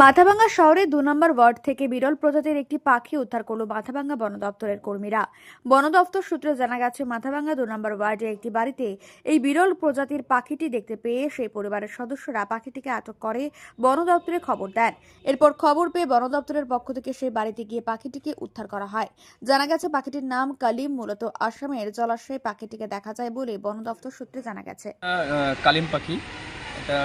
মাথাভাঙ্গা শহরের দু নম্বর ওয়ার্ড থেকে বিরল প্রজাতির একটি পাখি উদ্ধার করল মাথাভাঙ্গা বন দপ্তরের কর্মীরা। বন দপ্তর সূত্রে জানা গেছে, মাথাভাঙ্গা দু নম্বর ওয়ার্ডের একটি বাড়িতে এই বিরল প্রজাতির পাখিটি দেখতে পেয়ে সেই পরিবারের সদস্যরা পাখিটিকে আটক করে বন দপ্তরে খবর দেন। এরপর খবর পেয়ে বন দপ্তরের পক্ষ থেকে সেই বাড়িতে গিয়ে পাখিটিকে উদ্ধার করা হয়। জানা গেছে, পাখিটির নাম কালিম, মূলত আসামের জলাশয়ে পাখিটিকে দেখা যায় বলে বন দপ্তর সূত্রে জানা গেছে। কালিম পাখি। এটা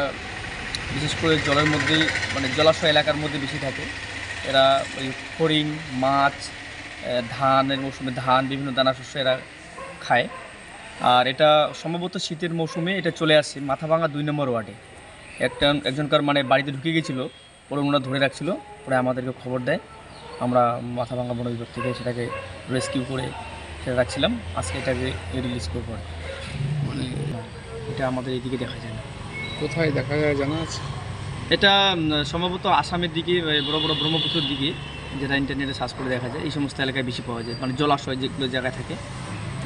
বিশেষ করে জলের মধ্যেই মানে জলাশয় এলাকার মধ্যে বেশি থাকে। এরা ওই ফড়িং মাছ ধানের মৌসুমে ধান, বিভিন্ন দানা শস্য এরা খায়। আর এটা সম্ভবত শীতের মৌসুমে এটা চলে আসে মাথাভাঙা দুই নম্বর ওয়ার্ডে। একটা, একজনকার মানে বাড়িতে ঢুকে গেছিল পরে ওনারা ধরে রাখছিল পরে আমাদেরকে খবর দেয়। আমরা মাথাভাঙা বন বিভাগ থেকে সেটাকে রেস্কিউ করে সেটা রাখছিলাম। আজকে এটাকে রিলিজ করব মানে এটা আমাদের এদিকে দেখা যায় কোথায় দেখা যায় জানা আছে? এটা সম্ভবত আসামের দিকে বড় বড় ব্রহ্মপুত্রের দিকে যেটা ইন্টারনেটে সার্চ করে দেখা যায়। এই সমস্ত এলাকায় বেশি পাওয়া যায়। মানে জলাশয় যেগুলো জায়গায় থাকে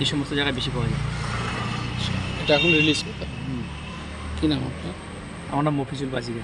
এই সমস্ত জায়গায় বেশি পাওয়া যায়। এটা এখন রিলিজ। কি নাম আপনার? আমার নাম মফিজুল বাজিকে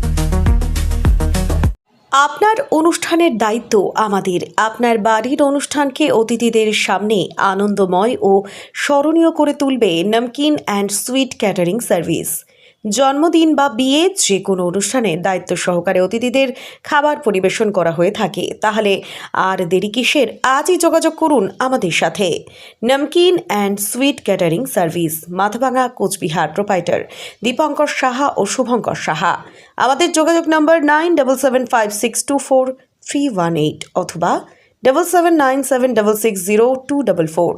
আপনার অনুষ্ঠানের দায়িত্ব আমাদের। আপনার বাড়ির অনুষ্ঠানকে অতিথিদের সামনে আনন্দময় ও স্মরণীয় করে তুলবে namkeen and sweet catering service. জন্মদিন বা বিয়ে যে কোনো অনুষ্ঠানে দায়িত্ব সহকারে অতিথিদের খাবার পরিবেশন করা হয়ে থাকে। তাহলে আর দেরি কিসের? আজই যোগাযোগ করুন আমাদের সাথে। Namkeen and sweet catering service Mathabhanga Cooch Behar proprietor Dipankar Saha ও শুভঙ্কর সাহা। আমাদের যোগাযোগ নম্বর nine double seven five six two four three one eight অথবা double seven nine seven double six zero two double four